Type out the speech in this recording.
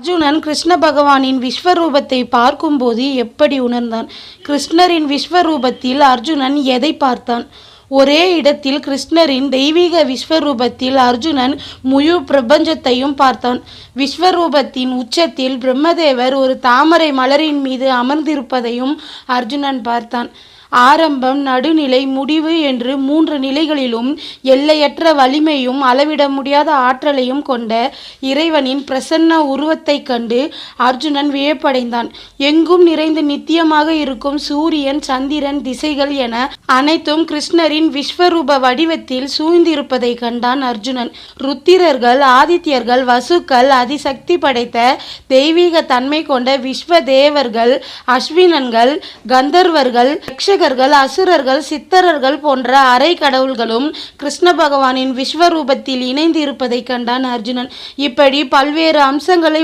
அர்ஜுனன் கிருஷ்ண பகவானின் விஸ்வரூபத்தை பார்க்கும்போது எப்படி உணர்ந்தான்? கிருஷ்ணரின் விஸ்வரூபத்தில் அர்ஜுனன் எதை பார்த்தான்? ஒரே இடத்தில் கிருஷ்ணரின் தெய்வீக விஸ்வரூபத்தில் அர்ஜுனன் முழு பிரபஞ்சத்தையும் பார்த்தான். விஸ்வரூபத்தின் உச்சத்தில் பிரம்மதேவர் ஒரு தாமரை மலரின் மீது அமர்ந்திருப்பதையும் அர்ஜுனன் பார்த்தான். ஆரம்பம் நடுநிலை முடிவு என்று மூன்று நிலைகளிலும் எல்லையற்ற வலிமையும் அளவிட முடியாத ஆற்றலையும் கொண்ட இறைவனின் பிரசன்ன உருவத்தைக் கண்டு அர்ஜுனன் வியப்படைந்தான். எங்கும் நிறைந்து நித்தியமாக இருக்கும் சூரியன் சந்திரன் திசைகள் என அனைத்தும் கிருஷ்ணரின் விஸ்வரூப வடிவத்தில் சூழ்ந்திருப்பதை கண்டான் அர்ஜுனன். ருத்திரர்கள் ஆதித்யர்கள் வசுக்கள் அதிசக்தி படைத்த தெய்வீக தன்மை கொண்ட விஸ்வ தேவர்கள் அஸ்வினன்கள் கந்தர்வர்கள் யக்ஷகர்கள் அசுரர்கள் சித்தரர்கள் போன்ற அரை கடவுள்களும் கிருஷ்ண பகவானின் விஸ்வரூபத்தில் இணைந்து இருப்பதை கண்டான் அர்ஜுனன். இப்படி பல்வேறு அம்சங்களை